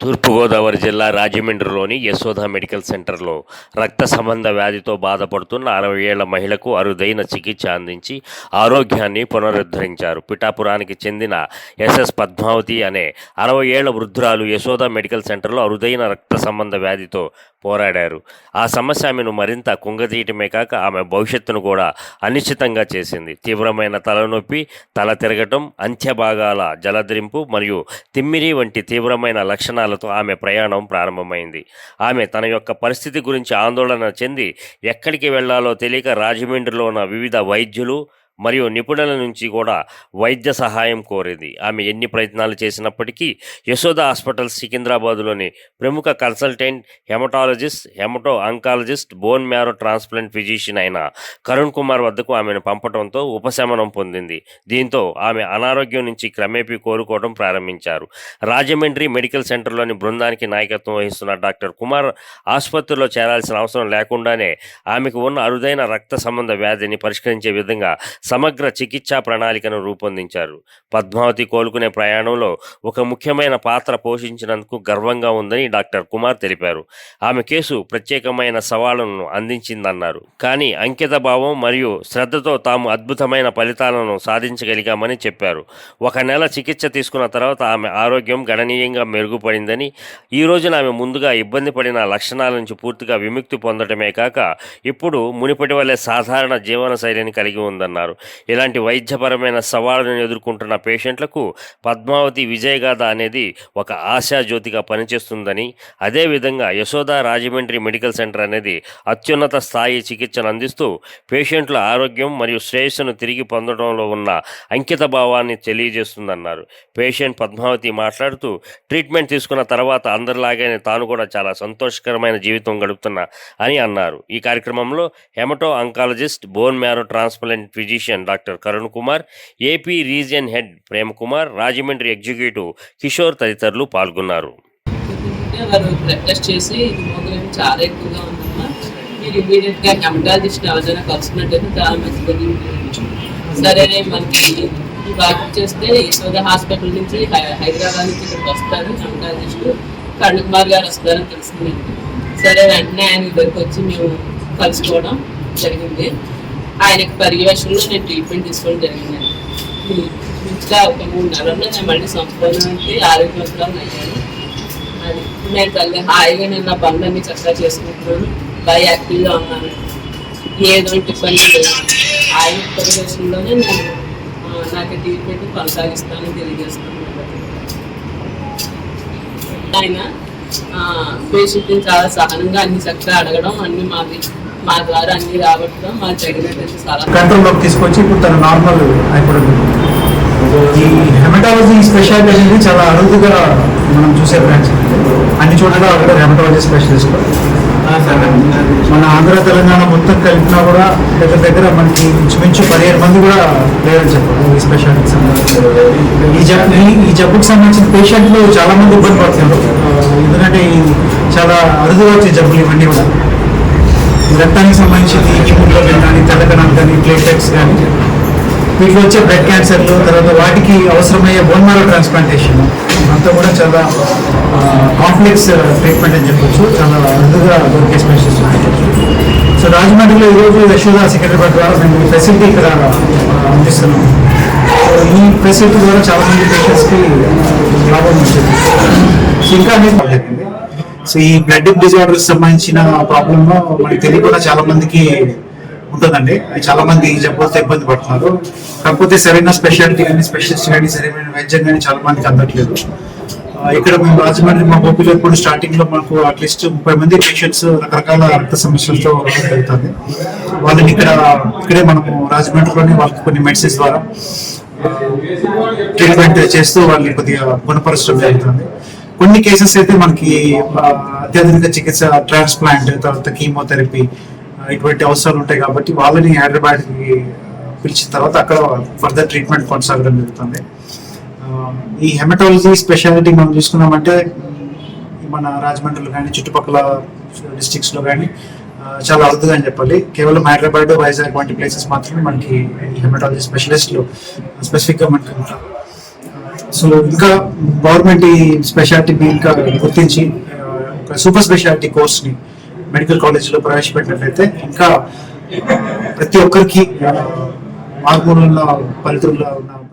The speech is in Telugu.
తూర్పుగోదావరి జిల్లా రాజమండ్రిలోని యశోద మెడికల్ సెంటర్లో రక్త సంబంధ వ్యాధితో బాధపడుతున్న అరవై ఏళ్ళ మహిళకు అరుదైన చికిత్స అందించి ఆరోగ్యాన్ని పునరుద్ధరించారు. పిఠాపురానికి చెందిన ఎస్ఎస్ పద్మావతి అనే అరవై ఏళ్ళ వృద్ధురాలు యశోద మెడికల్ సెంటర్లో అరుదైన రక్త సంబంధ వ్యాధితో పోరాడారు. ఆ సమస్య ఆమెను మరింత కుంగదీయటమే కాక ఆమె భవిష్యత్తును కూడా అనిశ్చితంగా చేసింది. తీవ్రమైన తలనొప్పి తల తిరగటం అంత్యభాగాల జలద్రింపు మరియు తిమ్మిరి వంటి తీవ్రమైన లక్షణాలతో ఆమె ప్రయాణం ప్రారంభమైంది. ఆమె తన యొక్క పరిస్థితి గురించి ఆందోళన చెంది ఎక్కడికి వెళ్ళాలో తెలియక రాజమండ్రిలో ఉన్న వివిధ వైద్యులు మరియు నిపుణుల నుంచి కూడా వైద్య సహాయం కోరింది. ఆమె ఎన్ని ప్రయత్నాలు చేసినప్పటికీ యశోద హాస్పిటల్ సికింద్రాబాద్లోని ప్రముఖ consultant haematologist haemato oncologist bone marrow transplant physician అయిన కరుణ్ కుమార్ వద్దకు ఆమెను పంపడంతో ఉపశమనం పొందింది. దీంతో ఆమె అనారోగ్యం నుంచి క్రమేపీ కోరుకోవడం ప్రారంభించారు. రాజమండ్రి మెడికల్ సెంటర్లోని బృందానికి నాయకత్వం వహిస్తున్న డాక్టర్ కుమార్ ఆసుపత్రిలో చేరాల్సిన అవసరం లేకుండానే ఆమెకు ఉన్న అరుదైన రక్త సంబంధ వ్యాధిని పరిష్కరించే విధంగా సమగ్ర చికిత్సా ప్రణాళికను రూపొందించారు. పద్మావతి కోలుకునే ప్రయాణంలో ఒక ముఖ్యమైన పాత్ర పోషించినందుకు గర్వంగా ఉందని డాక్టర్ కుమార్ తెలిపారు. ఆమె కేసు ప్రత్యేకమైన సవాళ్ళను అందించిందన్నారు. కానీ అంకిత భావం మరియు శ్రద్ధతో తాము అద్భుతమైన ఫలితాలను సాధించగలిగామని చెప్పారు. ఒక నెల చికిత్స తీసుకున్న తర్వాత ఆమె ఆరోగ్యం గణనీయంగా మెరుగుపడిందని ఈ రోజున ఆమె ముందుగా ఇబ్బంది పడిన లక్షణాల నుంచి పూర్తిగా విముక్తి పొందడమే కాక ఇప్పుడు మునిపటి వలె సాధారణ జీవన శైలిని కలిగి ఉందన్నారు. ఇలాంటి వైద్యపరమైన సవాళ్ళను ఎదుర్కొంటున్న పేషెంట్లకు పద్మావతి విజయగాథ అనేది ఒక ఆశాజ్యోతిగా పనిచేస్తుందని అదేవిధంగా యశోద రాజమండ్రి మెడికల్ సెంటర్ అనేది అత్యున్నత స్థాయి చికిత్సను అందిస్తూ పేషెంట్ల ఆరోగ్యం మరియు శ్రేయస్సును తిరిగి పొందడంలో ఉన్న అంకిత భావాన్ని తెలియజేస్తుందన్నారు. పేషెంట్ పద్మావతి మాట్లాడుతూ ట్రీట్మెంట్ తీసుకున్న తర్వాత అందరిలాగానే తాను కూడా చాలా సంతోషకరమైన జీవితం గడుపుతున్నా అని అన్నారు. ఈ కార్యక్రమంలో haemato oncologist bone marrow transplant physician doctor Karun Kumar AP region head Prem Kumar Rajahmundry executive Kishore తదితరులు పాల్గొన్నారు. వారు చేసి చాలా ఎక్కువగా ఉందమ్మా. మీరు హెమటాలజిస్ట్ ఎవరైనా చాలా సరే మనకి ఈ చేస్తే యశోద హాస్పిటల్ నుంచి హైదరాబాద్ నుంచి ఇక్కడికి వస్తారు హెమటాలజిస్ట్ కరుణ్ కుమార్ గారు వస్తారని తెలిసిందండి సరే వెంటనే ఆయన దగ్గరికి వచ్చి మేము కలుసుకోవడం జరిగింది. ఆయనకి పర్యవేక్షణలో నేను ట్రీట్మెంట్ తీసుకోవడం జరిగిందండి. ఇంకా ఒక మూడు నెలల్లో నేను మళ్ళీ సంపూర్ణానికి ఆరోగ్యవంతులను అయ్యాను అది నేను తల్లి హాయిగా నేను నా పనులన్నీ చక్కగా చేసుకుంటున్నాను. బాగా యాక్టివ్గా ఉన్నాను. ఏదో ఇబ్బంది లేదు ఆయన పర్యవేక్షణలోనే నేను నాకు ట్రీట్మెంట్ కొనసాగిస్తానని తెలియజేస్తున్నాను ఆయన పేషెంట్ని చాలా సహనంగా అన్ని చక్కగా అడగడం అన్ని మాది మా ద్వారా అన్ని రాబట్టడం మా జరిగినటువంటి చాలా కంట్రోల్లోకి తీసుకొచ్చి ఇప్పుడు తన నార్మల్ అయిపోయింది ఈ హెమటాలజీ స్పెషాలిటీ అనేది చాలా అరుదుగా మనం చూసే బ్రాంచ్ అన్ని చోట్ల అక్కడ హెమటాలజీ స్పెషలిస్ట్. మన ఆంధ్ర తెలంగాణ మొత్తం కలిపినా కూడా దగ్గర దగ్గర మనకి ఇంచుమించు పదిహేను మంది కూడా లేరని చెప్పారు ఈ స్పెషాలిటీకి సంబంధించి ఈ జబ్బు ఈ- జబ్బుకి సంబంధించిన పేషెంట్లు చాలా మంది ఇబ్బంది పడుతున్నారు. ఎందుకంటే చాలా అరుదుగా వచ్చే జబ్బులు ఇవన్నీ కూడా. రక్తానికి సంబంధించింది హిమోగ్లోబిన్ కానీ తెల్లకణాలు కానీ ప్లేటెట్స్ కానీ. వీటిలో వచ్చే బ్లడ్ క్యాన్సర్లు తర్వాత వాటికి అవసరమయ్యే బోన్ మ్యారో ట్రాన్స్ప్లాంటేషన్ అంతా కూడా చాలా కాంప్లెక్స్ ట్రీట్మెంట్ అని చెప్పొచ్చు. చాలా అరుదుగా దొరికే స్పెషలిస్ట్ సో రాజమండ్రిలో ఈరోజు యశోద సెక్రటరీ ద్వారా మేము ఫెసిలిటీ ఇక్కడ ఆ, అందిస్తున్నాం. ఈ ఫెసిలిటీ ద్వారా చాలా మంది పేషెంట్స్కి లాభం వచ్చింది. సో ఇంకా అనేది జరిగింది సో ఈ బ్లడ్ డిజార్డర్స్ సంబంధించిన ప్రాబ్లమ్ మనకి తెలియకుండా చాలా మందికి ఉంటుందండి. అది చాలా మంది ఈ జబ్బులతో ఇబ్బంది పడుతున్నారు. కాకపోతే సరైన స్పెషాలిటీ కానీ స్పెషలిస్ట్ కానీ సరైన వైద్యం కానీ చాలా మందికి అందట్లేదు. ఇక్కడ మేము రాజమండ్రి మా ఓపీలో ఇప్పుడు స్టార్టింగ్లో మాకు అట్లీస్ట్ ముప్పై మంది పేషెంట్స్ రకరకాల రక్త సమస్యలతో జరుగుతుంది. వాళ్ళని ఇక్కడ ఇక్కడే మనము రాజమండ్రిలోనే వాళ్ళకి కొన్ని మెడిసిన్స్ ద్వారా ట్రీట్మెంట్ చేస్తూ వాళ్ళని కొద్దిగా గుణపరచడం జరుగుతుంది. కొన్ని కేసెస్ అయితే మనకి అత్యాధునిక చికిత్స ట్రాన్స్ప్లాంట్ తర్వాత కీమోథెరపీ ఇటువంటి అవసరాలు ఉంటాయి కాబట్టి వాళ్ళని హైదరాబాద్కి పిలిచిన తర్వాత అక్కడ ఫర్దర్ ట్రీట్మెంట్ కొనసాగడం జరుగుతుంది. ఈ హెమటాలజీ స్పెషాలిటీ మనం చూసుకున్నామంటే మన రాజమండ్రిలో కానీ చుట్టుపక్కల డిస్టిక్స్లో కానీ చాలా అరుదుగా అని చెప్పాలి. కేవలం హైదరాబాద్ వైజాగ్ వంటి ప్లేసెస్ మాత్రమే మనకి హెమటాలజీ స్పెషలిస్ట్లు స్పెసిఫిక్గా మనకి ఉంటారు. సో ఇంకా గవర్నమెంట్ ఈ స్పెషాలిటీని ఇంకా గుర్తించి ఒక సూపర్ స్పెషాలిటీ కోర్స్ని మెడికల్ కాలేజీలో ప్రవేశపెట్టినట్లయితే ఇంకా ప్రతి ఒక్కరికి మార్మూలంలో పల్లెటూరులో ఉన్న